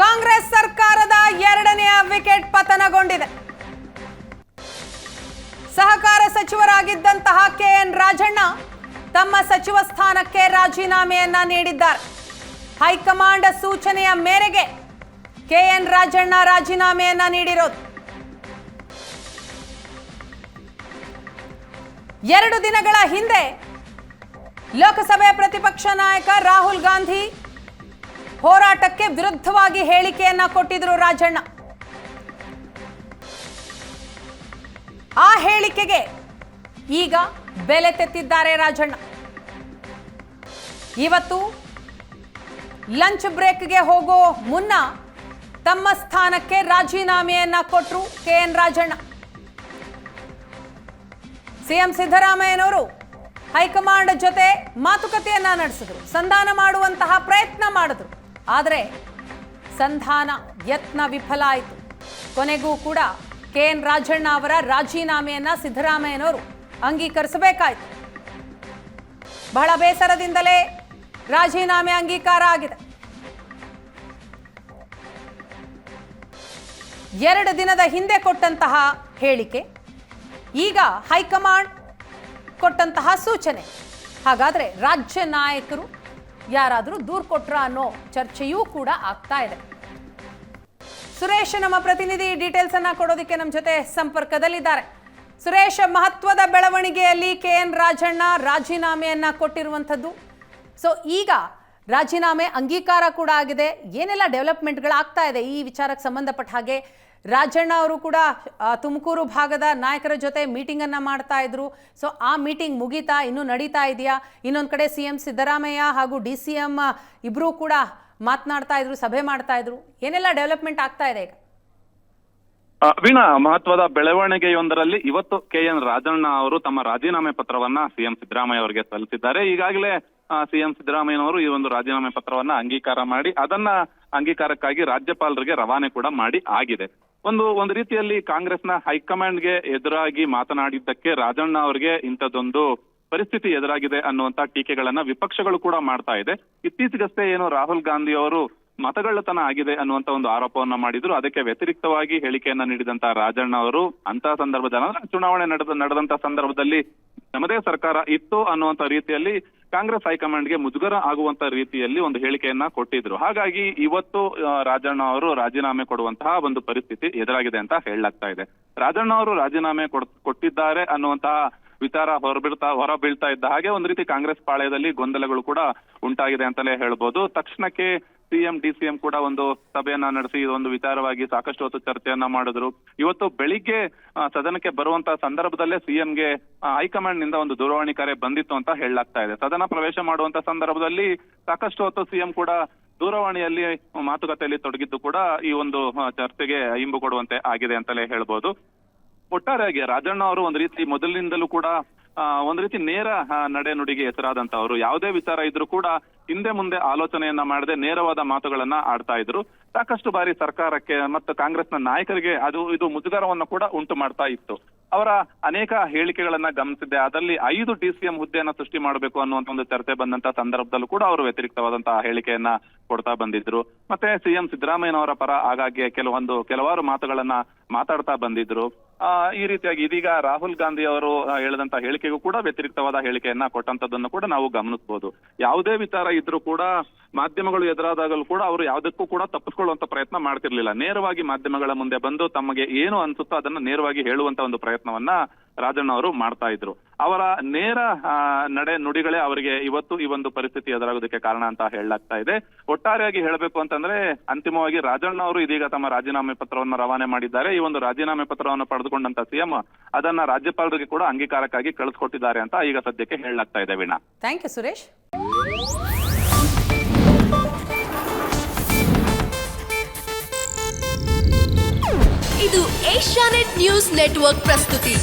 ಕಾಂಗ್ರೆಸ್ ಸರ್ಕಾರದ ಎರಡನೆಯ ವಿಕೆಟ್ ಪತನಗೊಂಡಿದೆ. ಸಹಕಾರ ಸಚಿವರಾಗಿದ್ದಂತಹ ಕೆಎನ್ ರಾಜಣ್ಣ ತಮ್ಮ ಸಚಿವ ಸ್ಥಾನಕ್ಕೆ ರಾಜೀನಾಮೆಯನ್ನ ನೀಡಿದ್ದಾರೆ. ಹೈಕಮಾಂಡ್ ಸೂಚನೆಯ ಮೇರೆಗೆ ಕೆಎನ್ ರಾಜಣ್ಣ ರಾಜೀನಾಮೆಯನ್ನ ನೀಡಿರೋದು. ಎರಡು ದಿನಗಳ ಹಿಂದೆ ಲೋಕಸಭೆ ಪ್ರತಿಪಕ್ಷ ನಾಯಕ ರಾಹುಲ್ ಗಾಂಧಿ ಹೋರಾಟಕ್ಕೆ ವಿರುದ್ಧವಾಗಿ ಹೇಳಿಕೆಯನ್ನ ಕೊಟ್ಟಿದ್ರು ರಾಜಣ್ಣ. ಆ ಹೇಳಿಕೆಗೆ ಈಗ ಬೆಲೆ ತೆತ್ತಿದ್ದಾರೆ ರಾಜಣ್ಣ. ಇವತ್ತು ಲಂಚ್ ಬ್ರೇಕ್ಗೆ ಹೋಗೋ ಮುನ್ನ ತಮ್ಮ ಸ್ಥಾನಕ್ಕೆ ರಾಜೀನಾಮೆಯನ್ನ ಕೊಟ್ಟರು ಕೆ ಎನ್ ರಾಜಣ್ಣ. ಸಿಎಂ ಸಿದ್ದರಾಮಯ್ಯನವರು ಹೈಕಮಾಂಡ್ ಜೊತೆ ಮಾತುಕತೆಯನ್ನ ನಡೆಸಿದ್ರು, ಸಂಧಾನ ಮಾಡುವಂತಹ ಪ್ರಯತ್ನ ಮಾಡಿದ್ರು. ಆದರೆ ಸಂಧಾನ ಯತ್ನ ವಿಫಲ ಆಯಿತು. ಕೊನೆಗೂ ಕೂಡ ಕೆ ಎನ್ ರಾಜಣ್ಣ ಅವರ ರಾಜೀನಾಮೆಯನ್ನ ಸಿದ್ದರಾಮಯ್ಯನವರು ಅಂಗೀಕರಿಸಬೇಕಾಯಿತು. ಬಹಳ ಬೇಸರದಿಂದಲೇ ರಾಜೀನಾಮೆ ಅಂಗೀಕಾರ ಆಗಿದೆ. ಎರಡು ದಿನದ ಹಿಂದೆ ಕೊಟ್ಟಂತಹ ಹೇಳಿಕೆ, ಈಗ ಹೈಕಮಾಂಡ್ ಕೊಟ್ಟಂತಹ ಸೂಚನೆ. ಹಾಗಾದ್ರೆ ರಾಜ್ಯ ನಾಯಕರು ಯಾರಾದರೂ ದೂರು ಕೊಟ್ರ ಅನ್ನೋ ಚರ್ಚೆಯೂ ಕೂಡ ಆಗ್ತಾ ಇದೆ. ಸುರೇಶ್ ನಮ್ಮ ಪ್ರತಿನಿಧಿ ಡೀಟೇಲ್ಸ್ ಅನ್ನ ಕೊಡೋದಕ್ಕೆ ನಮ್ಮ ಜೊತೆ ಸಂಪರ್ಕದಲ್ಲಿದ್ದಾರೆ. ಸುರೇಶ್, ಮಹತ್ವದ ಬೆಳವಣಿಗೆಯಲ್ಲಿ ಕೆ ಎನ್ ರಾಜಣ್ಣ ರಾಜೀನಾಮೆಯನ್ನ ಕೊಟ್ಟಿರುವಂಥದ್ದು. ಸೊ ಈಗ ರಾಜೀನಾಮೆ ಅಂಗೀಕಾರ ಕೂಡ ಆಗಿದೆ. ಏನೆಲ್ಲ ಡೆವಲಪ್ಮೆಂಟ್ಗಳಾಗ್ತಾ ಇದೆ ಈ ವಿಚಾರಕ್ಕೆ ಸಂಬಂಧಪಟ್ಟ ಹಾಗೆ? ರಾಜಣ್ಣ ಅವರು ಕೂಡ ತುಮಕೂರು ಭಾಗದ ನಾಯಕರ ಜೊತೆ ಮೀಟಿಂಗ್ ಅನ್ನ ಮಾಡ್ತಾ ಇದ್ರು. ಸೊ ಆ ಮೀಟಿಂಗ್ ಮುಗೀತಾ, ಇನ್ನೂ ನಡೀತಾ ಇದೆಯಾ? ಇನ್ನೊಂದು ಕಡೆ ಸಿ ಎಂ ಸಿದ್ದರಾಮಯ್ಯ ಹಾಗೂ ಡಿ ಸಿ ಎಂ ಇಬ್ಬರೂ ಕೂಡ ಮಾತನಾಡ್ತಾ ಇದ್ರು, ಸಭೆ ಮಾಡ್ತಾ ಇದ್ರು. ಏನೆಲ್ಲ ಡೆವಲಪ್ಮೆಂಟ್ ಆಗ್ತಾ ಇದೆ ಈಗ? ವೀಣಾ, ಮಹತ್ವದ ಬೆಳವಣಿಗೆಯೊಂದರಲ್ಲಿ ಇವತ್ತು ಕೆ ಎನ್ ರಾಜಣ್ಣ ಅವರು ತಮ್ಮ ರಾಜೀನಾಮೆ ಪತ್ರವನ್ನ ಸಿಎಂ ಸಿದ್ದರಾಮಯ್ಯ ಅವರಿಗೆ ಸಲ್ಲಿಸಿದ್ದಾರೆ. ಈಗಾಗಲೇ ಸಿಎಂ ಸಿದ್ದರಾಮಯ್ಯನವರು ಈ ಒಂದು ರಾಜೀನಾಮೆ ಪತ್ರವನ್ನ ಅಂಗೀಕಾರ ಮಾಡಿ, ಅದನ್ನ ಅಂಗೀಕಾರಕ್ಕಾಗಿ ರಾಜ್ಯಪಾಲರಿಗೆ ರವಾನೆ ಕೂಡ ಮಾಡಿ ಆಗಿದೆ. ಒಂದು ಒಂದು ರೀತಿಯಲ್ಲಿ ಕಾಂಗ್ರೆಸ್ನ ಹೈಕಮಾಂಡ್ಗೆ ಎದುರಾಗಿ ಮಾತನಾಡಿದ್ದಕ್ಕೆ ರಾಜಣ್ಣ ಅವರಿಗೆ ಇಂಥದ್ದೊಂದು ಪರಿಸ್ಥಿತಿ ಎದುರಾಗಿದೆ ಅನ್ನುವಂತ ಟೀಕೆಗಳನ್ನ ವಿಪಕ್ಷಗಳು ಕೂಡ ಮಾಡ್ತಾ ಇದೆ. ಇತ್ತೀಚೆಗಷ್ಟೇ ಏನು ರಾಹುಲ್ ಗಾಂಧಿ ಅವರು ಮತಗಳ್ಳತನ ಆಗಿದೆ ಅನ್ನುವಂತ ಒಂದು ಆರೋಪವನ್ನ ಮಾಡಿದ್ರು. ಅದಕ್ಕೆ ವ್ಯತಿರಿಕ್ತವಾಗಿ ಹೇಳಿಕೆಯನ್ನ ನೀಡಿದಂತ ರಾಜಣ್ಣ ಅವರು ಅಂತ ಸಂದರ್ಭದಲ್ಲಿ ಚುನಾವಣೆ ನಡೆದ ನಡೆದಂತ ಸಂದರ್ಭದಲ್ಲಿ ನಮ್ಮದೇ ಸರ್ಕಾರ ಇತ್ತು ಅನ್ನುವಂತ ರೀತಿಯಲ್ಲಿ ಕಾಂಗ್ರೆಸ್ ಹೈಕಮಾಂಡ್ಗೆ ಮುಜುಗರ ಆಗುವಂತ ರೀತಿಯಲ್ಲಿ ಒಂದು ಹೇಳಿಕೆಯನ್ನ ಕೊಟ್ಟಿದ್ರು. ಹಾಗಾಗಿ ಇವತ್ತು ರಾಜಣ್ಣ ಅವರು ರಾಜೀನಾಮೆ ಕೊಡುವಂತಹ ಒಂದು ಪರಿಸ್ಥಿತಿ ಎದುರಾಗಿದೆ ಅಂತ ಹೇಳಲಾಗ್ತಾ ಇದೆ. ರಾಜಣ್ಣ ಅವರು ರಾಜೀನಾಮೆ ಕೊಟ್ಟಿದ್ದಾರೆ ಅನ್ನುವಂತಹ ವಿಚಾರ ಹೊರಬೀಳ್ತಾ ಹೊರ ಬೀಳ್ತಾ ಇದ್ದ ಹಾಗೆ ಒಂದ್ ರೀತಿ ಕಾಂಗ್ರೆಸ್ ಪಾಳ್ಯದಲ್ಲಿ ಗೊಂದಲಗಳು ಕೂಡ ಉಂಟಾಗಿದೆ ಅಂತಲೇ ಹೇಳ್ಬೋದು. ತಕ್ಷಣಕ್ಕೆ ಸಿಎಂ ಡಿ ಸಿಎಂ ಕೂಡ ಒಂದು ಸಭೆಯನ್ನ ನಡೆಸಿ ಇದೊಂದು ವಿಚಾರವಾಗಿ ಸಾಕಷ್ಟು ಹೊತ್ತು ಚರ್ಚೆಯನ್ನ ಮಾಡಿದ್ರು. ಇವತ್ತು ಬೆಳಿಗ್ಗೆ ಸದನಕ್ಕೆ ಬರುವಂತಹ ಸಂದರ್ಭದಲ್ಲೇ ಸಿಎಂಗೆ ಹೈಕಮಾಂಡ್ನಿಂದ ಒಂದು ದೂರವಾಣಿ ಕರೆ ಬಂದಿತ್ತು ಅಂತ ಹೇಳಲಾಗ್ತಾ ಇದೆ. ಸದನ ಪ್ರವೇಶ ಮಾಡುವಂತ ಸಂದರ್ಭದಲ್ಲಿ ಸಾಕಷ್ಟು ಹೊತ್ತು ಸಿಎಂ ಕೂಡ ದೂರವಾಣಿಯಲ್ಲಿ ಮಾತುಕತೆಯಲ್ಲಿ ತೊಡಗಿದ್ದು ಕೂಡ ಈ ಒಂದು ಚರ್ಚೆಗೆ ಇಂಬು ಕೊಡುವಂತೆ ಆಗಿದೆ ಅಂತಲೇ ಹೇಳ್ಬೋದು. ಒಟ್ಟಾರೆಯಾಗಿ ರಾಜಣ್ಣ ಅವರು ಒಂದು ರೀತಿ ಮೊದಲಿನಿಂದಲೂ ಕೂಡ ಒಂದ್ ರೀತಿ ನೇರ ನಡೆ ನುಡಿಗೆ ಹೆಸರಾದಂತವರು ಯಾವುದೇ ವಿಚಾರ ಇದ್ರೂ ಕೂಡ ಹಿಂದೆ ಮುಂದೆ ಆಲೋಚನೆಯನ್ನ ಮಾಡದೆ ನೇರವಾದ ಮಾತುಗಳನ್ನ ಆಡ್ತಾ ಇದ್ರು. ಸಾಕಷ್ಟು ಬಾರಿ ಸರ್ಕಾರಕ್ಕೆ ಮತ್ತು ಕಾಂಗ್ರೆಸ್ನ ನಾಯಕರಿಗೆ ಅದು, ಇದು ಮುಜುಗರವನ್ನು ಕೂಡ ಉಂಟು ಮಾಡ್ತಾ ಇತ್ತು. ಅವರ ಅನೇಕ ಹೇಳಿಕೆಗಳನ್ನ ಗಮನಿಸಿದ್ದೆ. ಅದರಲ್ಲಿ ಐದು ಡಿ ಸಿ ಹುದ್ದೆಯನ್ನ ಸೃಷ್ಟಿ ಮಾಡಬೇಕು ಅನ್ನುವಂತ ಒಂದು ಚರ್ಚೆ ಬಂದಂತ ಸಂದರ್ಭದಲ್ಲೂ ಕೂಡ ಅವರು ವ್ಯತಿರಿಕ್ತವಾದಂತಹ ಹೇಳಿಕೆಯನ್ನ ಕೊಡ್ತಾ ಬಂದಿದ್ರು. ಮತ್ತೆ ಸಿಎಂ ಸಿದ್ದರಾಮಯ್ಯನವರ ಪರ ಆಗಾಗ್ಗೆ ಕೆಲವೊಂದು, ಕೆಲವಾರು ಮಾತುಗಳನ್ನ ಮಾತಾಡ್ತಾ ಬಂದಿದ್ರು. ಈ ರೀತಿಯಾಗಿ ಇದೀಗ ರಾಹುಲ್ ಗಾಂಧಿ ಅವರು ಹೇಳಿದಂತ ಹೇಳಿಕೆಗೂ ಕೂಡ ವ್ಯತಿರಿಕ್ತವಾದ ಹೇಳಿಕೆಯನ್ನ ಕೊಟ್ಟಂತದನ್ನು ಕೂಡ ನಾವು ಗಮನಿಸಬಹುದು ಯಾವುದೇ ವಿಚಾರ ಇದ್ರೂ ಕೂಡ ಮಾಧ್ಯಮಗಳು ಎದುರಾದಾಗಲೂ ಕೂಡ ಅವರು ಯಾವುದಕ್ಕೂ ಕೂಡ ತಪ್ಪಿಸ್ಕೊಳ್ಳುವಂತ ಪ್ರಯತ್ನ ಮಾಡ್ತಿರ್ಲಿಲ್ಲ. ನೇರವಾಗಿ ಮಾಧ್ಯಮಗಳ ಮುಂದೆ ಬಂದು ತಮಗೆ ಏನು ಅನ್ಸುತ್ತೋ ಅದನ್ನ ನೇರವಾಗಿ ಹೇಳುವಂತ ಒಂದು ಪ್ರಯತ್ನವನ್ನ ರಾಜಣ್ಣ ಅವರು ಮಾಡ್ತಾ ಇದ್ರು. ಅವರ ನೇರ ನಡೆ ನುಡಿಗಳೇ ಅವರಿಗೆ ಇವತ್ತು ಈ ಒಂದು ಪರಿಸ್ಥಿತಿ ಎದುರಾಗೋದಕ್ಕೆ ಕಾರಣ ಅಂತ ಹೇಳಲಾಗ್ತಾ ಇದೆ. ಒಟ್ಟಾರೆಯಾಗಿ ಹೇಳಬೇಕು ಅಂತಂದ್ರೆ ಅಂತಿಮವಾಗಿ ರಾಜಣ್ಣ ಅವರು ಇದೀಗ ತಮ್ಮ ರಾಜೀನಾಮೆ ಪತ್ರವನ್ನು ರವಾನೆ ಮಾಡಿದ್ದಾರೆ. ಈ ಒಂದು ರಾಜೀನಾಮೆ ಪತ್ರವನ್ನು ಪಡೆದುಕೊಂಡಂತ ಸಿಎಂ ಅದನ್ನ ರಾಜ್ಯಪಾಲರಿಗೆ ಕೂಡ ಅಂಗೀಕಾರಕ್ಕಾಗಿ ಕಳಿಸ್ಕೊಟ್ಟಿದ್ದಾರೆ ಅಂತ ಈಗ ಸದ್ಯಕ್ಕೆ ಹೇಳಲಾಗ್ತಾ ಇದೆ ವೀಣಾ. ಥ್ಯಾಂಕ್ ಯು ಸುರೇಶ್ ಇದು ಏಷ್ಯಾನೆಟ್ ನ್ಯೂಸ್ ನೆಟ್ವರ್ಕ್ ಪ್ರಸ್ತುತಿ.